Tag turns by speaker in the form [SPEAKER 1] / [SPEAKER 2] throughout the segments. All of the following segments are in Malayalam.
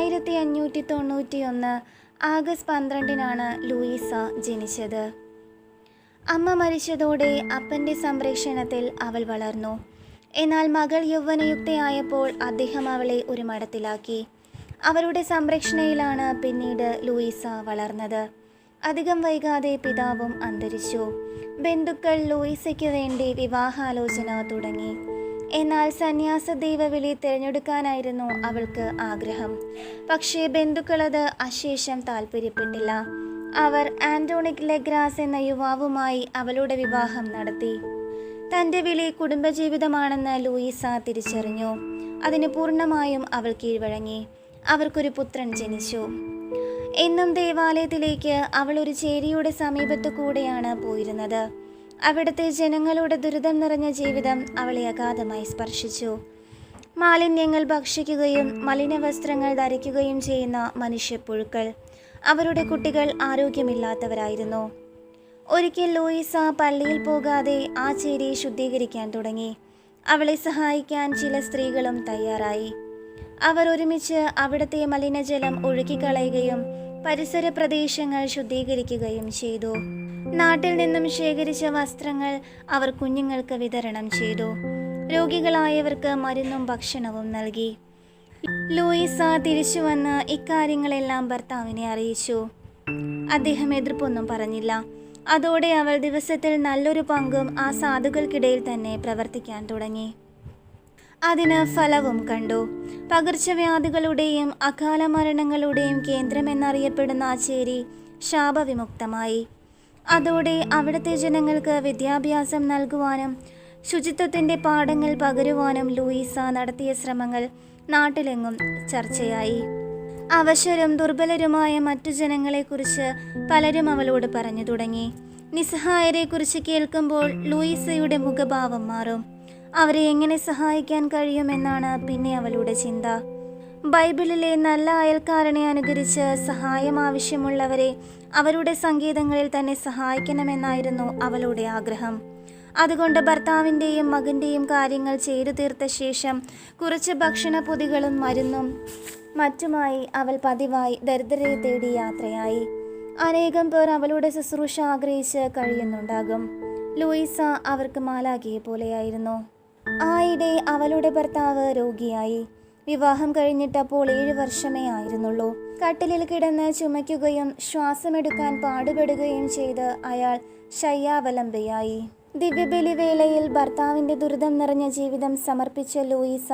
[SPEAKER 1] ആയിരത്തി അഞ്ഞൂറ്റി തൊണ്ണൂറ്റിയൊന്ന് ആഗസ്റ്റ് പന്ത്രണ്ടിനാണ് ലൂയിസ ജനിച്ചത്. അമ്മ മരിച്ചതോടെ അപ്പന്റെ സംരക്ഷണത്തിൽ അവൾ വളർന്നു. എന്നാൽ മകൾ യൗവനയുക്തയായപ്പോൾ അദ്ദേഹം അവളെ ഒരു മഠത്തിലാക്കി. അവരുടെ സംരക്ഷണയിലാണ് പിന്നീട് ലൂയിസ വളർന്നത്. അധികം വൈകാതെ പിതാവും അന്തരിച്ചു. ബന്ധുക്കൾ ലൂയിസയ്ക്ക് വേണ്ടി വിവാഹാലോചന തുടങ്ങി. എന്നാൽ സന്യാസ ദൈവവിളി തിരഞ്ഞെടുക്കാനായിരുന്നു അവൾക്ക് ആഗ്രഹം. പക്ഷേ ബന്ധുക്കളത് അശേഷം താല്പര്യപ്പെട്ടില്ല അവർ ആന്റോണിക് ലെഗ്രാസ് എന്ന യുവാവുമായി അവളുടെ വിവാഹം നടത്തി. തന്റെ വിളി കുടുംബജീവിതമാണെന്ന് ലൂയിസ തിരിച്ചറിഞ്ഞു. അതിന് പൂർണമായും അവൾ കീഴ്വഴങ്ങി. അവർക്കൊരു പുത്രൻ ജനിച്ചു. എന്നും ദേവാലയത്തിലേക്ക് അവൾ ഒരു ചേരിയുടെ സമീപത്തു കൂടെയാണ് പോയിരുന്നത്. അവിടുത്തെ ജനങ്ങളുടെ ദുരിതം നിറഞ്ഞ ജീവിതം അവളെ അഗാധമായി സ്പർശിച്ചു. മാലിന്യങ്ങൾ ഭക്ഷിക്കുകയും മലിനവസ്ത്രങ്ങൾ ധരിക്കുകയും ചെയ്യുന്ന മനുഷ്യപ്പുഴുക്കൾ. അവരുടെ കുട്ടികൾ ആരോഗ്യമില്ലാത്തവരായിരുന്നു. ഒരിക്കൽ ലൂയിസ പള്ളിയിൽ പോകാതെ ആ ചേരി ശുദ്ധീകരിക്കാൻ തുടങ്ങി. അവളെ സഹായിക്കാൻ ചില സ്ത്രീകളും തയ്യാറായി. അവർ ഒരുമിച്ച് അവിടുത്തെ മലിനജലം ഒഴുക്കിക്കളയുകയും പരിസര പ്രദേശങ്ങൾ ശുദ്ധീകരിക്കുകയും ചെയ്തു. നാട്ടിൽ നിന്നും ശേഖരിച്ച വസ്ത്രങ്ങൾ അവർ കുഞ്ഞുങ്ങൾക്ക് വിതരണം ചെയ്തു. രോഗികളായവർക്ക് മരുന്നും ഭക്ഷണവും നൽകി. ലൂയിസ തിരിച്ചു വന്ന് ഇക്കാര്യങ്ങളെല്ലാം ഭർത്താവിനെ അറിയിച്ചു. അദ്ദേഹം എതിർപ്പൊന്നും പറഞ്ഞില്ല. അതോടെ അവൾ ദിവസത്തിൽ നല്ലൊരു പങ്കും ആ സാധുക്കൾക്കിടയിൽ തന്നെ പ്രവർത്തിക്കാൻ തുടങ്ങി. അതിന് ഫലവും കണ്ടു. പകർച്ചവ്യാധികളുടെയും അകാല മരണങ്ങളുടെയും കേന്ദ്രമെന്നറിയപ്പെടുന്ന ആ ചേരി ശാപവിമുക്തമായി. അതോടെ അവിടുത്തെ ജനങ്ങൾക്ക് വിദ്യാഭ്യാസം നൽകുവാനും ശുചിത്വത്തിന്റെ പാഠങ്ങൾ പകരുവാനും ലൂയിസ നടത്തിയ ശ്രമങ്ങൾ നാട്ടിലെങ്ങും ചർച്ചയായി. അവശരും ദുർബലരുമായ മറ്റു ജനങ്ങളെക്കുറിച്ച് പലരും അവളോട് പറഞ്ഞു തുടങ്ങി. നിസ്സഹായരെക്കുറിച്ച് കേൾക്കുമ്പോൾ ലൂയിസയുടെ മുഖഭാവം മാറും. അവരെ എങ്ങനെ സഹായിക്കാൻ കഴിയുമെന്നാണ് പിന്നെ അവളുടെ ചിന്ത. ബൈബിളിലെ നല്ല അയൽക്കാരനെ അനുകരിച്ച് സഹായം ആവശ്യമുള്ളവരെ അവരുടെ സംഗീതങ്ങളിൽ തന്നെ സഹായിക്കണമെന്നായിരുന്നു അവളുടെ ആഗ്രഹം. അതുകൊണ്ട് ഭർത്താവിന്റെയും മകന്റെയും കാര്യങ്ങൾ ചെയ്തു തീർത്ത ശേഷം കുറച്ച് ഭക്ഷണ പൊതികളും മരുന്നും മറ്റുമായി അവൾ പതിവായി ദരിദ്രരെ തേടി യാത്രയായി. അനേകം പേർ അവളുടെ ശുശ്രൂഷ ആഗ്രഹിച്ച് കഴിയുന്നുണ്ടാകും. ലൂയിസ അവർക്ക് മാലാകിയെ പോലെയായിരുന്നു. ആയിടെ അവളുടെ ഭർത്താവ് രോഗിയായി. വിവാഹം കഴിഞ്ഞിട്ടപ്പോൾ ഏഴ് വർഷമേ ആയിരുന്നുള്ളൂ. കട്ടിലിൽ കിടന്ന് ചുമയ്ക്കുകയും ശ്വാസമെടുക്കാൻ പാടുപെടുകയും ചെയ്ത് അയാൾ ശയ്യാവലംബയായി. ദിവ്യബലിവേളയിൽ ഭർത്താവിന്റെ ദുരിതം നിറഞ്ഞ ജീവിതം സമർപ്പിച്ച ലൂയിസ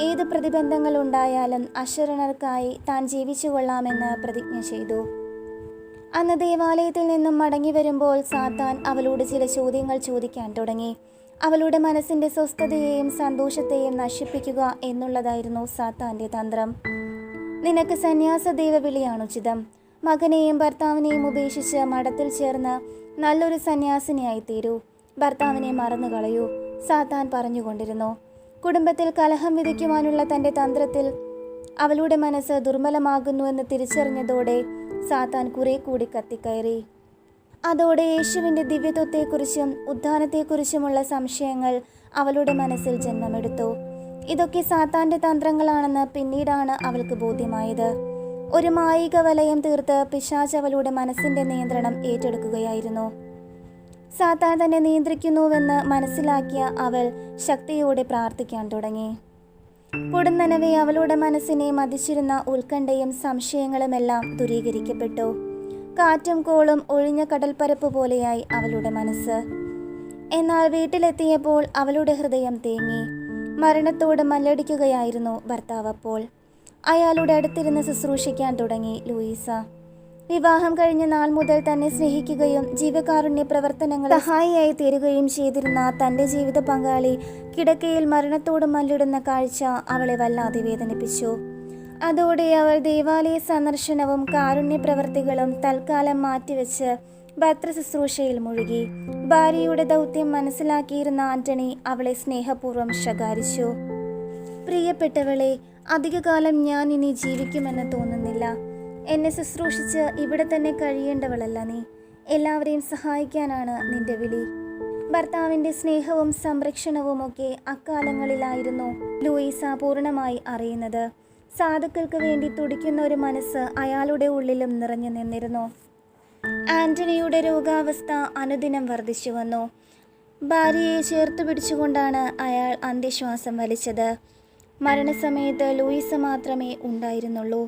[SPEAKER 1] ഏത് പ്രതിബന്ധങ്ങൾ ഉണ്ടായാലും അശരണർക്കായി താൻ ജീവിച്ചു കൊള്ളാമെന്ന് പ്രതിജ്ഞ ചെയ്തു. അന്ന് ദേവാലയത്തിൽ നിന്നും മടങ്ങി വരുമ്പോൾ സാത്താൻ അവളോട് ചില ചോദ്യങ്ങൾ ചോദിക്കാൻ തുടങ്ങി. അവളുടെ മനസ്സിന്റെ സ്വസ്ഥതയെയും സന്തോഷത്തെയും നശിപ്പിക്കുക എന്നുള്ളതായിരുന്നു സാത്താന്റെ തന്ത്രം. നിനക്ക് സന്യാസ ദൈവവിളിയാണ് ഉചിതം. മകനെയും ഭർത്താവിനെയും ഉപേക്ഷിച്ച് മഠത്തിൽ ചേർന്ന് നല്ലൊരു സന്യാസിനിയായി തീരൂ. ഭർത്താവിനെ മറന്നു കളയൂ സാത്താൻ പറഞ്ഞുകൊണ്ടിരുന്നു. കുടുംബത്തിൽ കലഹം വിധിക്കുവാനുള്ള തന്റെ തന്ത്രത്തിൽ അവളുടെ മനസ്സ് ദുർബലമാകുന്നുവെന്ന് തിരിച്ചറിഞ്ഞതോടെ സാത്താൻ കുറെ കൂടി കത്തിക്കയറി. അതോടെ യേശുവിന്റെ ദിവ്യത്വത്തെക്കുറിച്ചും ഉദ്ധാനത്തെക്കുറിച്ചുമുള്ള സംശയങ്ങൾ അവളുടെ മനസ്സിൽ ജന്മമെടുത്തു. ഇതൊക്കെ സാത്താന്റെ തന്ത്രങ്ങളാണെന്ന് പിന്നീടാണ് അവൾക്ക് ബോധ്യമായത്. ഒരു മായിക വലയം തീർത്ത് പിശാച് അവളുടെ മനസ്സിന്റെ നിയന്ത്രണം ഏറ്റെടുക്കുകയായിരുന്നു. സാത്താൻ തന്നെ നിയന്ത്രിക്കുന്നുവെന്ന് മനസ്സിലാക്കിയ അവൾ ശക്തിയോടെ പ്രാർത്ഥിക്കാൻ തുടങ്ങി. പൊടുന്നനവെ അവളുടെ മനസ്സിനെ മതിച്ചിരുന്ന ഉത്കണ്ഠയും സംശയങ്ങളുമെല്ലാം ദൂരീകരിക്കപ്പെട്ടു. കാറ്റും കോളും ഒഴിഞ്ഞ കടൽപ്പരപ്പ് പോലെയായി അവളുടെ മനസ്സ്. എന്നാൽ വീട്ടിലെത്തിയപ്പോൾ അവളുടെ ഹൃദയം തേങ്ങി. മരണത്തോട് മല്ലടിക്കുകയായിരുന്നു ഭർത്താവ് അപ്പോൾ. അയാളുടെ അടുത്തിരുന്ന് ശുശ്രൂഷിക്കാൻ തുടങ്ങി ലൂയിസ. വിവാഹം കഴിഞ്ഞ നാൾ മുതൽ തന്നെ സ്നേഹിക്കുകയും ജീവകാരുണ്യ പ്രവർത്തനങ്ങൾ സഹായിയായി തീരുകയും ചെയ്തിരുന്ന തന്റെ ജീവിത പങ്കാളി കിടക്കയിൽ മരണത്തോട് മല്ലിടുന്ന കാഴ്ച അവളെ വല്ലാതെ വേദനിപ്പിച്ചു. അതോടെ അവൾ ദേവാലയ സന്ദർശനവും കാരുണ്യ പ്രവർത്തികളും തൽക്കാലം മാറ്റിവെച്ച് ഭദ്രശുശ്രൂഷയിൽ ശുശ്രൂഷയിൽ മുഴുകി. ഭാര്യയുടെ ദൗത്യം മനസ്സിലാക്കിയിരുന്ന ആന്റണി അവളെ സ്നേഹപൂർവം ശകാരിച്ചു. പ്രിയപ്പെട്ടവളെ അധികകാലം ഞാൻ ഇനി ജീവിക്കുമെന്ന് തോന്നുന്നില്ല. എന്നെ ശുശ്രൂഷിച്ച് ഇവിടെ തന്നെ കഴിയേണ്ടവളല്ല നീ. എല്ലാവരെയും സഹായിക്കാനാണ് നിന്റെ വിളി. ഭർത്താവിന്റെ സ്നേഹവും സംരക്ഷണവും ഒക്കെ അക്കാലങ്ങളിലായിരുന്നു ലൂയിസ പൂർണമായി അറിയുന്നത്. സാധുക്കൾക്ക് വേണ്ടി തുടിക്കുന്ന ഒരു മനസ്സ് അയാളുടെ ഉള്ളിലും നിറഞ്ഞു നിന്നിരുന്നു. ആന്റണിയുടെ രോഗാവസ്ഥ അനുദിനം വർദ്ധിച്ചു വന്നു. ഭാര്യയെ ചേർത്ത് പിടിച്ചുകൊണ്ടാണ് അയാൾ അന്ത്യശ്വാസം വലിച്ചത്. മരണസമയത്ത് ലൂയിസ് മാത്രമേ ഉണ്ടായിരുന്നുള്ളൂ.